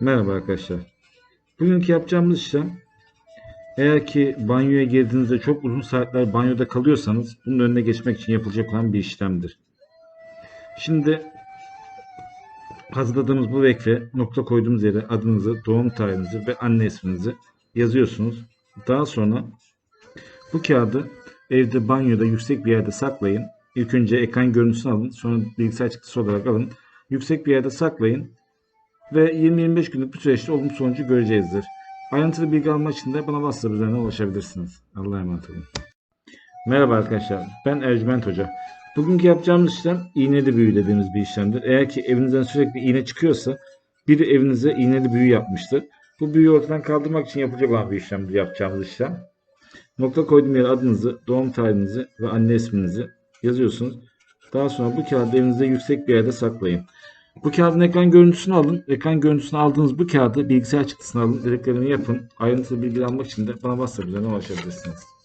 Merhaba arkadaşlar. Bugünkü yapacağımız işlem eğer ki banyoya girdiğinizde çok uzun saatler banyoda kalıyorsanız bunun önüne geçmek için yapılacak olan bir işlemdir. Şimdi hazırladığımız bu vekre nokta koyduğumuz yere adınızı, doğum tarihinizi ve anne isminizi yazıyorsunuz. Daha sonra bu kağıdı evde banyoda yüksek bir yerde saklayın. İlk önce ekran görüntüsünü alın. Sonra bilgisayar çıktısı olarak alın. Yüksek bir yerde saklayın ve 20-25 günlük bir süreçte olumlu sonucu göreceğizdir. Ayrıntılı bilgi almak için de bana WhatsApp üzerinden ulaşabilirsiniz. Allah'a emanet olun. Merhaba arkadaşlar. Ben Ercüment Hoca. Bugünkü yapacağımız işlem iğneli büyü dediğimiz bir işlemdir. Eğer ki evinizden sürekli iğne çıkıyorsa biri evinize iğneli büyü yapmıştır. Bu büyüyü ortadan kaldırmak için yapılacak olan bir işlemdir yapacağımız işlem. Nokta koyduğum yere adınızı, doğum tarihinizi ve anne isminizi yazıyorsunuz. Daha sonra bu kağıdı evinizde yüksek bir yerde saklayın. Bu kağıdın ekran görüntüsünü alın. Ekran görüntüsünü aldığınız bu kağıdı bilgisayar çıktısını alın. Dediklerimi yapın. Ayrıntılı bilgi almak için de bana WhatsApp.